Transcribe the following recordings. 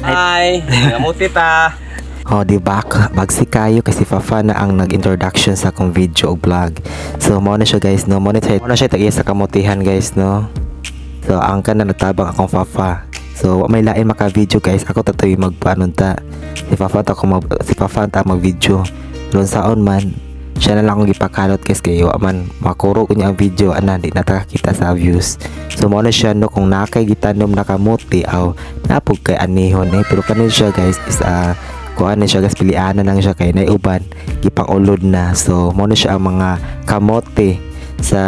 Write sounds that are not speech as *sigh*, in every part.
Hi, ngamuti ta. *laughs* Oh, di ba? Bagsi kayo kasi Fafa na ang nag-introduction sa akong video o vlog. So, mo na siya guys, no? Mo na siya, mo na siya tagiya sa kamutihan guys, no? So, ang ka na natabang akong Fafa. So, may lain maka-video guys. Ako tatoy magpanon ta. Si Fafa ta si Fafa ta mag-video. Doon saon man, siya na lang gipakalot guys kayo man makuro ko niya ang video ana di na kita sa views. So mo na siya no kung nakay gitanom nakamuti aw napog kay anihon eh. Pero kanon siya guys is ah kuan na siya guys pilianan lang siya kay naiuban gipang ulod na. So mo na siya ang mga kamote sa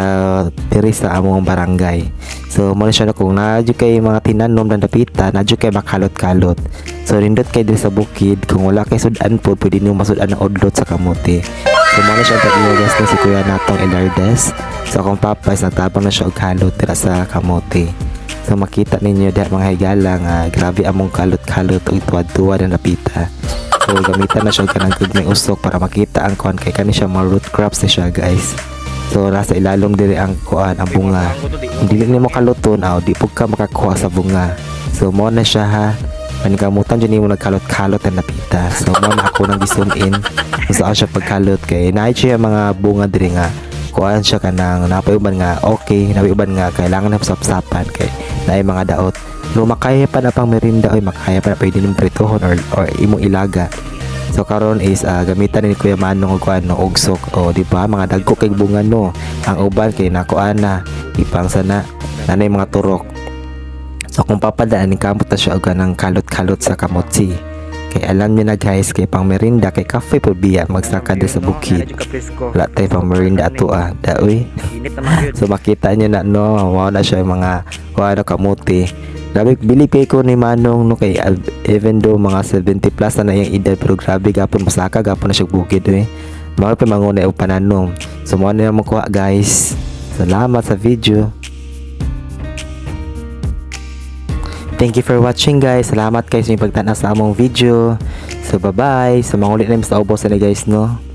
diri sa among barangay. So mo na siya na kung nadyo kay mga tinanom na napita nadyo kay makalot-kalot so nindot kay diri sa bukid kung wala kay sudan po pwede niyo masudan ang odlot sa kamote na siya ang pag-iwagas ni si kuya natong Elardes so akong papas nagtabang na siya og kalot dira sa kamote So makita ninyo dahil mga higala nga grabe among kalot-kalot o tuwad-tuwad na napita. So gamitan na siya ka ng good may usok para makita ang kuan kay kani siya mga root crops na siya guys. So nasa ilalom diri ang kuan ang bunga. Kung dili nimo kaluton aw di pug ka makakuha sa bunga. So mo na siya ha. Panikamutan dyan mo nagkalot-kalot na napita. So mo na ako nang gi-zoom in saan siya pagkalot kay naay siya mga bunga diri nga. Kuan siya kanang napayuban nga okay napayuban nga kailangan na sapsapan kay naay mga daot. No makaya pa na pang merinda oy makaya pa na pwede nim pritohon or, or imong ilaga. So karon is ah, gamitan ni Kuya Manong og kuan no ugsok. O di ba mga dagko kay bunga no. Ang uban kay nakuan na ipang sana nanay mga turok so kung papadaan ni kamot na siya og kanang kalot-kalot sa kamotsi kay alam niyo na guys kay pang merinda kay kafe po biya magsaka sa bukid. Wala tayo pang merinda ato ah. Daoy. *laughs* So makita nyo na no wow na siya yung mga na kamuti. Grabe bili kay ko ni Manong no kay even though mga 70 plus na na yung edad pero grabe gapon masaka gapon na siya bukid eh. Mga pa manguna yung pananom so mo na naman kuha guys. Salamat sa video Thank you for watching guys. Salamat guys inyong pagtanaw sa among video. So bye bye. Sa mga ulit na sa ubos na guys no.